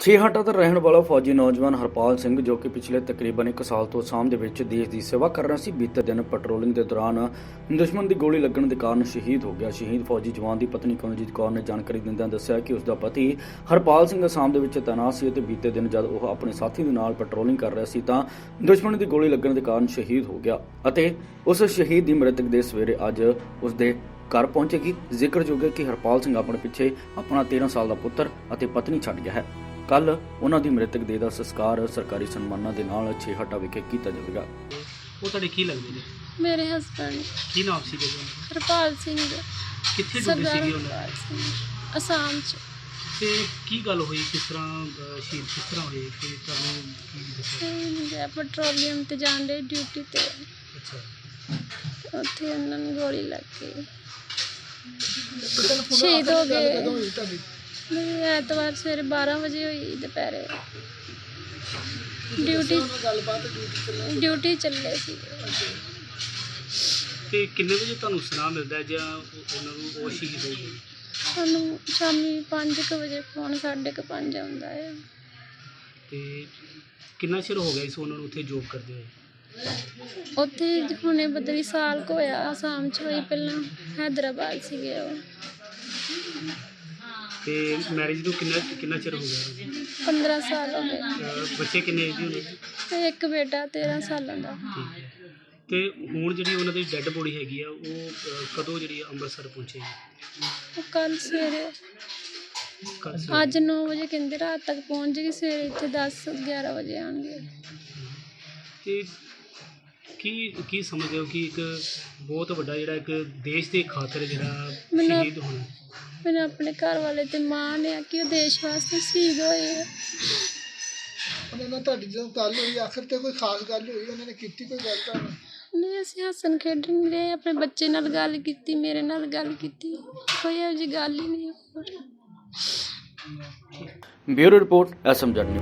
ਛੇਹਟਾ ਦਾ ਰਹਿਣ ਵਾਲਾ ਫੌਜੀ ਨੌਜਵਾਨ ਹਰਪਾਲ ਸਿੰਘ, ਜੋ ਕਿ ਪਿਛਲੇ ਤਕਰੀਬਨ 1 ਸਾਲ ਤੋਂ ਅਸਾਮ ਦੇ ਵਿੱਚ ਦੇਸ਼ ਦੀ ਸੇਵਾ ਕਰ ਰਿਹਾ ਸੀ, ਬੀਤੇ ਦਿਨ ਪੈਟਰੋਲਿੰਗ ਦੇ ਦੌਰਾਨ ਦੁਸ਼ਮਣ ਦੀ ਗੋਲੀ ਲੱਗਣ ਦੇ ਕਾਰਨ ਸ਼ਹੀਦ ਹੋ ਗਿਆ। ਸ਼ਹੀਦ ਫੌਜੀ ਜਵਾਨ ਦੀ ਪਤਨੀ ਕਮਲਜੀਤ ਕੌਰ ਨੇ ਜਾਣਕਾਰੀ ਦਿੰਦਿਆਂ ਦੱਸਿਆ ਕਿ ਉਸ ਦਾ ਪਤੀ ਹਰਪਾਲ ਸਿੰਘ ਅਸਾਮ ਦੇ ਵਿੱਚ ਤੈਨਾਤ ਸੀ ਅਤੇ ਬੀਤੇ ਦਿਨ ਜਦ ਉਹ ਆਪਣੇ ਸਾਥੀ ਦੇ ਨਾਲ ਪੈਟਰੋਲਿੰਗ ਕਰ ਰਿਹਾ ਸੀ, ਤਾਂ ਦੁਸ਼ਮਣ ਦੀ ਗੋਲੀ ਲੱਗਣ ਦੇ ਕਾਰਨ ਸ਼ਹੀਦ ਹੋ ਗਿਆ ਅਤੇ ਉਸ ਸ਼ਹੀਦ ਦੀ ਮ੍ਰਿਤਕ ਦੇ ਸਵੇਰੇ ਅੱਜ ਉਸ ਦੇ ਘਰ ਪਹੁੰਚੇਗੀ। ਜ਼ਿਕਰਯੋਗ ਹੈ ਕਿ ਹਰਪਾਲ ਸਿੰਘ ਆਪਣੇ ਪਿੱਛੇ ਆਪਣਾ 13 ਸਾਲ ਦਾ ਪੁੱਤਰ ਅਤੇ ਪਤਨੀ ਛੱਡ ਗਿਆ ਹੈ। ਕੱਲ ਉਹਨਾਂ ਦੀ ਮ੍ਰਿਤਕ ਦੇਹ ਦਾ ਸੰਸਕਾਰ ਸਰਕਾਰੀ ਸਨਮਾਨਾਂ ਦੇ ਨਾਲ ਛੇਹਟਾ ਵਿਖੇ ਕੀਤਾ ਜਾਵੇਗਾ। ਉਹ ਤੁਹਾਡੇ ਕੀ ਲੱਗਦੇ ਨੇ? ਮੇਰੇ ਹਸਬੰਡ ਕੀ ਨਾਮ ਸੀ ਉਹਨਾਂ ਹਰਪਾਲ ਸਿੰਘ। ਕਿੱਥੇ ਡੁੱਬੇ ਸਰਦਾਰ ਸੀਗੇ ਉਹਨਾਂ ਹਰਪਾਲ ਸਿੰਘ। ਅਸਾਮ ਚ। ਤੇ ਕੀ ਗੱਲ ਹੋਈ? ਕਿਸ ਤਰ੍ਹਾਂ ਅਹ, ਸ਼ਹੀਦ ਕਿਸ ਤਰ੍ਹਾਂ ਹੋਏ? ਕਿ ਤੁਹਾਨੂੰ ਕੀ ਦੱਸਿਆ? ਮੈਂ ਪੈਟਰੋਲੀਅਮ ਤੇ ਜਾਣ ਦੇ ਡਿਊਟੀ ਤੇ। ਅੱਛਾ। ਤੇ ਉੱਥੇ ਉਹਨਾਂ ਨੂੰ ਗੋਲੀ ਲੱਗ ਗਈ। ਸ਼ਹੀਦ ਹੋ ਗਏ। ਮੇਰੀ ਐਤਵਾਰ ਸਵੇਰੇ 12 ਵਜੇ ਹੋਈ ਦੁਪਹਿਰੇ। ਡਿਊਟੀ ਡਿਊਟੀ ਚੱਲੇ ਸੀ। ਤੇ ਕਿੰਨੇ ਵਜੇ ਤੁਹਾਨੂੰ ਸੁਨਾਹ ਮਿਲਦਾ ਹੈ ਜਾਂ ਉਹ- ਉਹਨਾਂ ਨੂੰ ਉਹ ਸ਼ਹੀਦ ਹੋ ਗਏ ਸਾਨੂੰ ਸ਼ਾਮੀ 5 ਵਜੇ ਫੋਨ ਸਾਢੇ ਕੁ ਪੰਜ ਆਉਂਦਾ ਹੈ। ਤੇ ਕਿੰਨਾ ਚਿਰ ਹੋ ਗਿਆ ਇਸ ਉਹਨਾਂ ਨੂੰ ਉੱਥੇ ਜੋਬ ਕਰਦੇ ਹੋਏ? ਉੱਥੇ ਹੁਣੇ ਬਦਲੀ ਸਾਲ ਕੁ ਹੋਇਆ ਆਸਾਮ ਚ ਹੋਈ ਪਹਿਲਾਂ ਹੈਦਰਾਬਾਦ ਸੀਗੇ ਉਹ। ਤੇ ਮੈਰਿਜ ਨੂੰ ਕਿੰਨਾ ਕਿੰਨਾ ਚਿਰ ਹੋ ਗਿਆ? ਉਹਨਾਂ ਨੂੰ? 15 ਸਾਲ ਹੋ ਗਏ। ਅਹ, ਬੱਚੇ ਕਿੰਨੇ ਏਜ ਦੇ ਦੇ ਤੇ ਇੱਕ ਬੇਟਾ 13 ਸਾਲਾਂ ਦਾ। ਹੈ। ਤੇ ਹੁਣ ਜਿਹੜੀ ਉਹਨਾਂ ਦੀ ਡੈੱਡ ਬੋਡੀ ਹੈਗੀ ਆ ਉਹ ਅਹ, ਕਦੋਂ ਜਿਹੜੀ ਅੰਮ੍ਰਿਤਸਰ ਪਹੁੰਚੇਗੀ ਉਹ ਕੱਲ ਸਵੇਰੇ। ਕੱਲ੍ਹ ਸਵੇਰੇ? ਅੱਜ 9 ਵਜੇ ਕਹਿੰਦੇ ਰਾਤ ਤੱਕ ਪਹੁੰਚ ਜਾਏਗੀ ਸਵੇਰੇ ਇੱਥੇ 10 11 ਵਜੇ ਆਣਗੇ ਤੇ ਕੀ ਕੀ ਸਮਝਦੇ ਹੋ ਕਿ ਇੱਕ ਬਹੁਤ ਵੱਡਾ ਜਿਹੜਾ ਇੱਕ ਦੇਸ਼ ਦੇ ਖਾਤਰ ਜਿਹੜਾ ਮੈਨੂੰ- ਸ਼ਹੀਦ ਹੋਣਾ? ਮੈਨੂੰ ਆਪਣੇ ਘਰ ਵਾਲੇ ਤੇ ਮਾਣ ਆ ਕਿ ਉਹ ਦੇਸ਼ ਵਾਸਤੇ ਸ਼ਹੀਦ ਹੋਏ ਆ। ਉਹਨਾਂ ਨਾਲ ਤੁਹਾਡੀ ਜਦੋਂ ਗੱਲ ਹੋਈ ਆਖਰ ਤੇ ਕੋਈ ਖਾਸ ਗੱਲ ਹੋਈ? ਉਹਨਾਂ ਨੇ ਕੀਤੀ ਕੋਈ ਗੱਲ ਤਾਂ ਨਹੀਂ ਅਸੀਂ ਹੱਸਣ ਖੇਡਣ ਰਹੇ ਆਪਣੇ ਬੱਚੇ ਨਾਲ ਗੱਲ ਕੀਤੀ ਮੇਰੇ ਨਾਲ ਗੱਲ ਕੀਤੀ। ਕੋਈ ਇਹੋ ਜਿਹੀ ਗੱਲ ਹੀ ਨਹੀਂ। ਹੋਈ ਬਿਊਰੋ ਰਿਪੋਰਟ ਐਸਐਮ ਜਰਨੀ